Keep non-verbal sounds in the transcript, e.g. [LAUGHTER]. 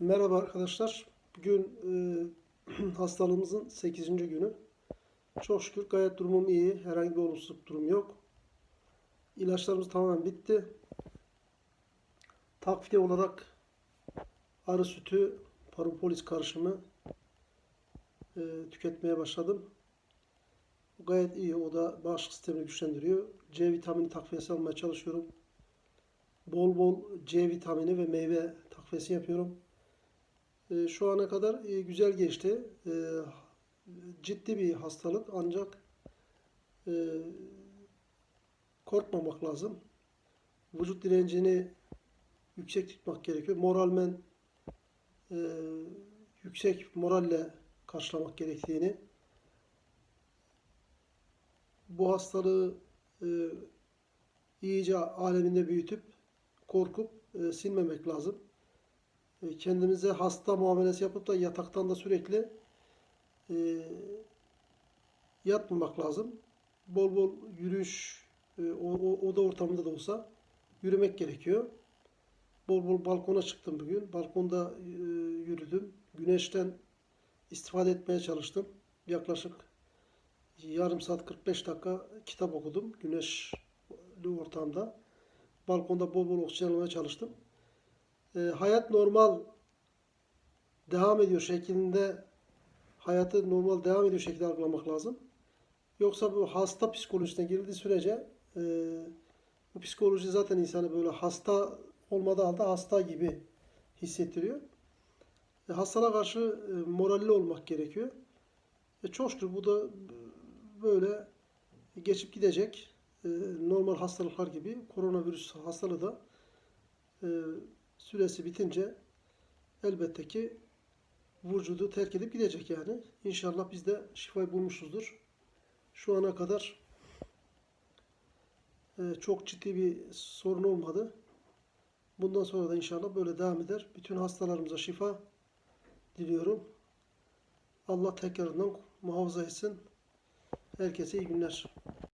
Merhaba arkadaşlar. Bugün e, [CLEARS THROAT] hastalığımızın 8. günü. Çok şükür gayet durumum iyi. Herhangi bir olumsuzluk durum yok. İlaçlarımız tamamen bitti. Takviye olarak arı sütü, paropolis karışımı e, tüketmeye başladım. Gayet iyi. O da bağışıklık sistemini güçlendiriyor. C vitamini takviyesi almaya çalışıyorum. Bol bol C vitamini ve meyve takviyesi yapıyorum. E, şu ana kadar e, güzel geçti. E, ciddi bir hastalık ancak e, korkmamak lazım. Vücut direncini yüksek tutmak gerekiyor. Moralmen e, yüksek moralle karşılamak gerektiğini bu hastalığı e, iyice aleminde büyütüp korkup e, silmemek lazım. E, kendimize hasta muamelesi yapıp da yataktan da sürekli e, yatmamak lazım. Bol bol yürüyüş, e, o, o, oda ortamında da olsa yürümek gerekiyor. Bol bol balkona çıktım bugün. Balkonda e, yürüdüm. Güneşten istifade etmeye çalıştım. Yaklaşık yarım saat 45 dakika kitap okudum. Güneşli ortamda. Balkonda bol bol oksijen almaya çalıştım. E, hayat normal devam ediyor şeklinde hayatı normal devam ediyor şekilde algılamak lazım. Yoksa bu hasta psikolojisine girildiği sürece e, bu psikoloji zaten insanı böyle hasta olmadığı halde hasta gibi hissettiriyor. E, hastalığa karşı e, moralli olmak gerekiyor. E, çok bu da böyle geçip gidecek. E, normal hastalıklar gibi koronavirüs hastalığı da e, süresi bitince elbette ki vücudu terk edip gidecek yani. İnşallah biz de şifayı bulmuşuzdur. Şu ana kadar e, çok ciddi bir sorun olmadı. Bundan sonra da inşallah böyle devam eder. Bütün hastalarımıza şifa diliyorum. Allah tekrardan muhafaza etsin. Herkese iyi günler.